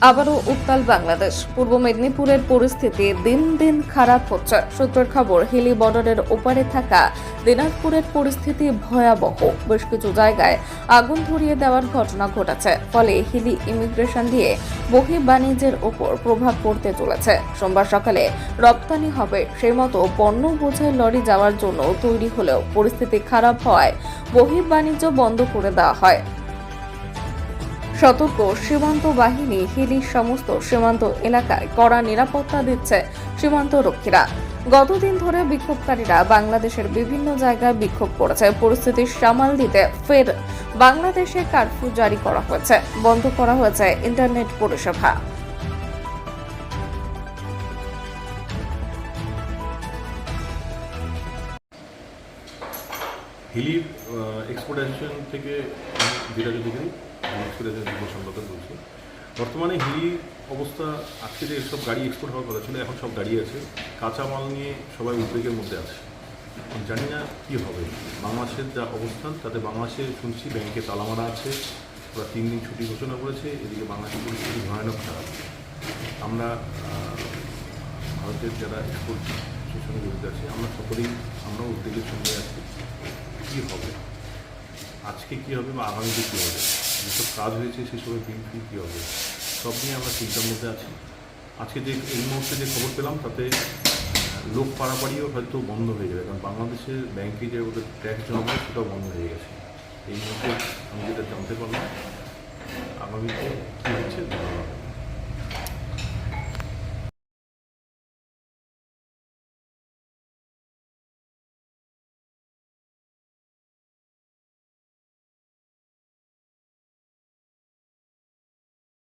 আবারও উত্তাল বাংলাদেশ। পূর্ব মেদিনীপুরের পরিস্থিতি দিন দিন খারাপ হচ্ছে। সূত্রের খবর, হিলি বর্ডারের ওপারে থাকা দিনাজপুরের পরিস্থিতি ভয়াবহ। বেশ কিছু জায়গায় আগুন ধরিয়ে দেওয়ার ঘটনা ঘটেছে। ফলে হিলি ইমিগ্রেশন দিয়ে বহি বাণিজ্যের ওপর প্রভাব পড়তে চলেছে। সোমবার সকালে রপ্তানি হবে সেই মতো পণ্য বোঝাই লরি যাওয়ার জন্য তৈরি হলেও পরিস্থিতি খারাপ হওয়ায় বহি বাণিজ্য বন্ধ করে দেওয়া হয়। সতর্ক, সীমান্ত বাহিনী হিলির সমস্ত সীমান্ত এলাকায় কড়া নিরাপত্তা দিচ্ছে সীমান্ত রক্ষীরা। গতদিন ধরে বিক্ষোভকারীরা বাংলাদেশের বিভিন্ন জায়গায় বিক্ষোভ করেছে। পরিস্থিতি সামাল দিতে ফের বাংলাদেশে কারফিউ জারি করা হয়েছে। বন্ধ করা হয়েছে ইন্টারনেট পরিষেবা। হিলির এক্সপোর্ট অ্যাসোসিয়েশন থেকে বিরাজ সম্পাদক বলছি বর্তমানে হিলি অবস্থা, আজকে যে সব গাড়ি এক্সপোর্ট হওয়ার কথা ছিল, এখন সব গাড়ি আছে। কাঁচা মাল নিয়ে সবাই উদ্বেগের মধ্যে আছে। জানি না কী হবে। বাংলাদেশের যা অবস্থান, তাতে বাংলাদেশে শুনছি ব্যাংকে তালা মারা আছে, ওরা তিন দিন ছুটি ঘোষণা করেছে, এদিকে বাংলাদেশের পরিস্থিতি ভয়ানক খারাপ। আমরা ভারতের যারা এক্সপোর্ট সঙ্গে জড়িত আছে, আমরা সকলেই, আমরাও উদ্বেগের সঙ্গে আছি। কী হবে? আজকে কী হবে বা আগামীতে কী হবে? যেসব কাজ হয়েছে সেসবের বিল ফিল কী হবে? সব নিয়ে আমরা চিন্তার মধ্যে আছি। আজকে যে এই মুহূর্তে যে খবর পেলাম, তাতে লোক পাড়াপাড়িও হয়তো বন্ধ হয়ে যাবে। কারণ বাংলাদেশের ব্যাংকে যে ওদের ট্যাক্স জমা সেটাও বন্ধ হয়ে গেছে। এই মুহূর্তে আমি যেটা জানতে পারলাম, আগামীতে কী